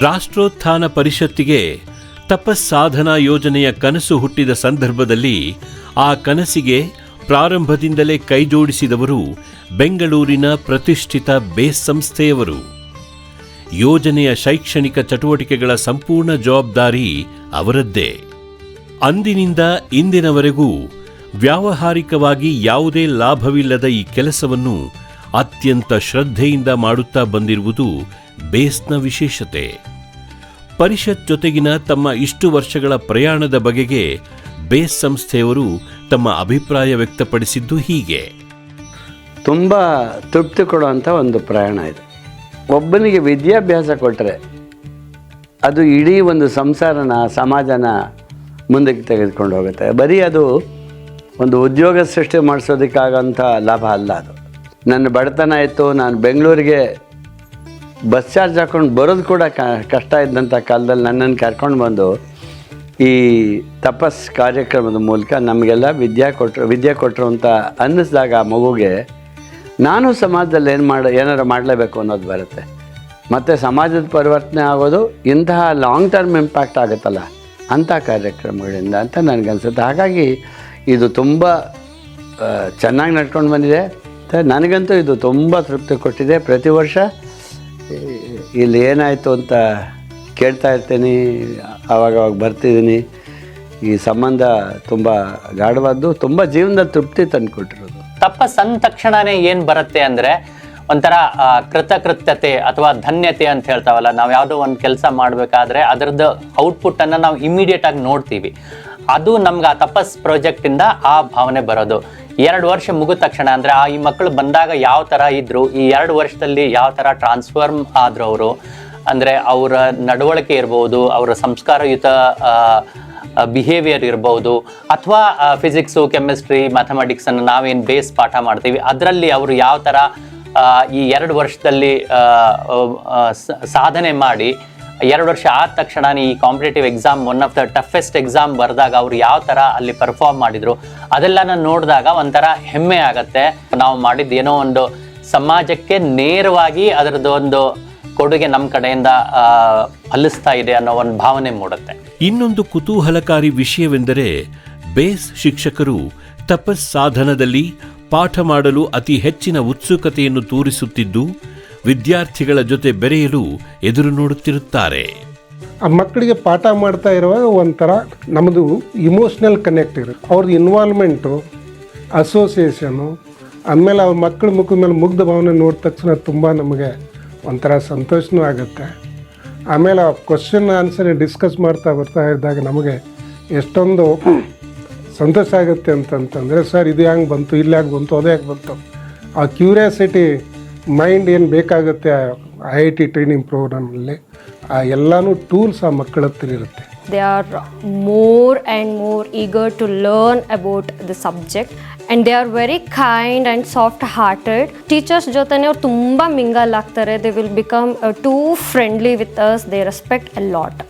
ರಾಷ್ಟ್ರೋತ್ಥಾನ ಪರಿಷತ್ತಿಗೆ ತಪಸ್ಸಾಧನಾ ಯೋಜನೆಯ ಕನಸು ಹುಟ್ಟಿದ ಸಂದರ್ಭದಲ್ಲಿ ಆ ಕನಸಿಗೆ ಪ್ರಾರಂಭದಿಂದಲೇ ಕೈಜೋಡಿಸಿದವರು ಬೆಂಗಳೂರಿನ ಪ್ರತಿಷ್ಠಿತ ಬೇಸ್ ಸಂಸ್ಥೆಯವರು. ಯೋಜನೆಯ ಶೈಕ್ಷಣಿಕ ಚಟುವಟಿಕೆಗಳ ಸಂಪೂರ್ಣ ಜವಾಬ್ದಾರಿ ಅವರದ್ದೇ. ಅಂದಿನಿಂದ ಇಂದಿನವರೆಗೂ ವ್ಯಾವಹಾರಿಕವಾಗಿ ಯಾವುದೇ ಲಾಭವಿಲ್ಲದ ಈ ಕೆಲಸವನ್ನು ಅತ್ಯಂತ ಶ್ರದ್ಧೆಯಿಂದ ಮಾಡುತ್ತಾ ಬಂದಿರುವುದು ಬೇಸ್ನ ವಿಶೇಷತೆ. ಪರಿಷತ್ ಜೊತೆಗಿನ ತಮ್ಮ ಇಷ್ಟು ವರ್ಷಗಳ ಪ್ರಯಾಣದ ಬಗೆಗೆ ಬೇಸ್ ಸಂಸ್ಥೆಯವರು ತಮ್ಮ ಅಭಿಪ್ರಾಯ ವ್ಯಕ್ತಪಡಿಸಿದ್ದು ಹೀಗೆ. ತುಂಬ ತೃಪ್ತಿ ಕೊಡುವಂಥ ಒಂದು ಪ್ರಯಾಣ ಇದು. ಒಬ್ಬನಿಗೆ ವಿದ್ಯಾಭ್ಯಾಸ ಕೊಟ್ಟರೆ ಅದು ಇಡೀ ಒಂದು ಸಂಸಾರನ, ಸಮಾಜನ ಮುಂದಕ್ಕೆ ತೆಗೆದುಕೊಂಡು ಹೋಗುತ್ತೆ. ಬರೀ ಅದು ಒಂದು ಉದ್ಯೋಗ ಸೃಷ್ಟಿ ಮಾಡಿಸೋದಕ್ಕಾಗಂಥ ಲಾಭ ಅಲ್ಲ ಅದು. ನನ್ನ ಬಡತನ ಇತ್ತು ನಾನು ಬೆಂಗಳೂರಿಗೆ ಬಸ್ ಚಾರ್ಜ್ ಹಾಕೊಂಡು ಬರೋದು ಕೂಡ ಕಷ್ಟ ಇದ್ದಂಥ ಕಾಲದಲ್ಲಿ ನನ್ನನ್ನು ಕರ್ಕೊಂಡು ಬಂದು ಈ ತಪಸ್ ಕಾರ್ಯಕ್ರಮದ ಮೂಲಕ ನಮಗೆಲ್ಲ ವಿದ್ಯಾ ಕೊಟ್ಟರು ವಿದ್ಯೆ ಕೊಟ್ಟರು ಅಂತ ಅನ್ನಿಸ್ದಾಗ ಆ ಮಗುಗೆ ನಾನು ಸಮಾಜದಲ್ಲಿ ಏನು ಮಾಡ, ಏನಾರು ಮಾಡಲೇಬೇಕು ಅನ್ನೋದು ಬರುತ್ತೆ. ಮತ್ತು ಸಮಾಜದ ಪರಿವರ್ತನೆ ಆಗೋದು ಇಂತಹ ಲಾಂಗ್ ಟರ್ಮ್ ಇಂಪ್ಯಾಕ್ಟ್ ಆಗುತ್ತಲ್ಲ ಅಂಥ ಕಾರ್ಯಕ್ರಮಗಳಿಂದ ಅಂತ ನನಗನ್ಸುತ್ತೆ. ಹಾಗಾಗಿ ಇದು ತುಂಬ ಚೆನ್ನಾಗಿ ನಡ್ಕೊಂಡು ಬಂದಿದೆ. ನನಗಂತೂ ಇದು ತುಂಬ ತೃಪ್ತಿ ಕೊಟ್ಟಿದೆ. ಪ್ರತಿ ವರ್ಷ ಇಲ್ಲಿ ಏನಾಯಿತು ಅಂತ ಕೇಳ್ತಾ ಇರ್ತೀನಿ. ಆವಾಗ ಅವಾಗ ಬರ್ತಿದ್ದೀನಿ. ಈ ಸಂಬಂಧ ತುಂಬ ಗಾಢವಾದ್ದು, ತುಂಬ ಜೀವನದ ತೃಪ್ತಿ ತಂದುಕೊಟ್ಟಿರೋದು. ತಪ್ಪ ಅಂದ ತಕ್ಷಣವೇ ಏನು ಬರುತ್ತೆ ಅಂದರೆ ಒಂಥರ ಕೃತಕೃತ್ಯತೆ ಅಥವಾ ಧನ್ಯತೆ ಅಂತ ಹೇಳ್ತಾವಲ್ಲ, ನಾವು ಯಾವುದೋ ಒಂದು ಕೆಲಸ ಮಾಡಬೇಕಾದ್ರೆ ಅದರದ್ದು ಔಟ್ಪುಟ್ಟನ್ನು ನಾವು ಇಮಿಡಿಯೇಟ್ ಆಗಿ ನೋಡ್ತೀವಿ. ಅದು ನಮ್ಗೆ ಆ ತಪಸ್ ಪ್ರಾಜೆಕ್ಟ್ ಇಂದ ಆ ಭಾವನೆ ಬರೋದು. ಎರಡು ವರ್ಷ ಮುಗಿದ ತಕ್ಷಣ ಅಂದ್ರೆ ಆ ಈ ಮಕ್ಕಳು ಬಂದಾಗ ಯಾವ ತರ ಇದ್ರು, ಈ ಎರಡು ವರ್ಷದಲ್ಲಿ ಯಾವ ತರ ಟ್ರಾನ್ಸ್ಫಾರ್ಮ್ ಆದ್ರು ಅವರು, ಅಂದ್ರೆ ಅವರ ನಡವಳಿಕೆ ಇರ್ಬೋದು, ಅವರ ಸಂಸ್ಕಾರಯುತ ಬಿಹೇವಿಯರ್ ಇರ್ಬೋದು, ಅಥವಾ ಫಿಸಿಕ್ಸು ಕೆಮಿಸ್ಟ್ರಿ ಮ್ಯಾಥಮೆಟಿಕ್ಸ್ ಅನ್ನು ನಾವೇನು ಬೇಸ್ ಪಾಠ ಮಾಡ್ತೀವಿ, ಅದರಲ್ಲಿ ಅವರು ಯಾವ ಥರ ಈ ಎರಡು ವರ್ಷದಲ್ಲಿ ಸಾಧನೆ ಮಾಡಿ ಎರಡು ವರ್ಷ ಆದ ತಕ್ಷಣ ಈ competitive exam one of the toughest exam ಬರೆದಾಗ ಅವ್ರು ಯಾವ ಥರ ಅಲ್ಲಿ ಪರ್ಫಾರ್ಮ್ ಮಾಡಿದ್ರು ಅದೆಲ್ಲನ ನೋಡಿದಾಗ ಒಂಥರ ಹೆಮ್ಮೆ ಆಗುತ್ತೆ. ನಾವು ಮಾಡಿದ ಏನೋ ಒಂದು ಸಮಾಜಕ್ಕೆ ನೇರವಾಗಿ ಅದರದ್ದು ಒಂದು ಕೊಡುಗೆ ನಮ್ಮ ಕಡೆಯಿಂದ ಆ, ಫಲಿಸ್ತಾ ಇದೆ ಅನ್ನೋ ಒಂದು ಭಾವನೆ ಮೂಡುತ್ತೆ. ಇನ್ನೊಂದು ಕುತೂಹಲಕಾರಿ ವಿಷಯವೆಂದರೆ ಬೇಸ್ ಶಿಕ್ಷಕರು ತಪಸ್ ಸಾಧನದಲ್ಲಿ ಪಾಠ ಮಾಡಲು ಅತಿ ಹೆಚ್ಚಿನ ಉತ್ಸುಕತೆಯನ್ನು ತೋರಿಸುತ್ತಿದ್ದು ವಿದ್ಯಾರ್ಥಿಗಳ ಜೊತೆ ಬೆರೆಯಲು ಎದುರು ನೋಡುತ್ತಿರುತ್ತಾರೆ. ಆ ಮಕ್ಕಳಿಗೆ ಪಾಠ ಮಾಡ್ತಾ ಇರುವಾಗ ಒಂಥರ ನಮ್ಮದು ಇಮೋಷ್ನಲ್ ಕನೆಕ್ಟ್ ಇರುತ್ತೆ. ಅವ್ರದ್ದು ಇನ್ವಾಲ್ವ್ಮೆಂಟು ಅಸೋಸಿಯೇಷನು ಆಮೇಲೆ ಅವ್ರ ಮಕ್ಕಳ ಮುಖದ ಮೇಲೆ ಮುಗ್ಧ ಭಾವನೆ ನೋಡಿದ ತಕ್ಷಣ ತುಂಬ ನಮಗೆ ಒಂಥರ ಸಂತೋಷನೂ ಆಗುತ್ತೆ. ಆಮೇಲೆ ಆ ಕ್ವಶನ್ ಆನ್ಸರ್ ಡಿಸ್ಕಸ್ ಮಾಡ್ತಾ ಬರ್ತಾ ಇದ್ದಾಗ ನಮಗೆ ಎಷ್ಟೊಂದು ಸಂತೋಷ ಆಗುತ್ತೆ ಅಂತಂತಂದರೆ, ಸರ್, ಇದು ಹೆಂಗೆ ಬಂತು, ಇಲ್ಲಿ ಯಾಕೆ ಬಂತು, ಅದು ಯಾಕೆ ಬಂತು? ಆ ಕ್ಯೂರಿಯಾಸಿಟಿ ಮೈಂಡ್ ಏನು ಬೇಕಾಗುತ್ತೆ ಐ ಐ ಟಿ ಟ್ರೈನಿಂಗ್ ಪ್ರೋಗ್ರಾಮಲ್ಲಿ ಆ ಎಲ್ಲನೂ ಟೂಲ್ಸ್ ಆ ಮಕ್ಕಳ ಹತ್ರ ಇರುತ್ತೆ. They are more and more eager to learn about the subject and they are very kind and soft hearted teachers ಜೊತೆನೆ ಅವ್ರು ತುಂಬ ಮಿಂಗಲ್ ಆಗ್ತಾರೆ. They will become too friendly with us they respect a lot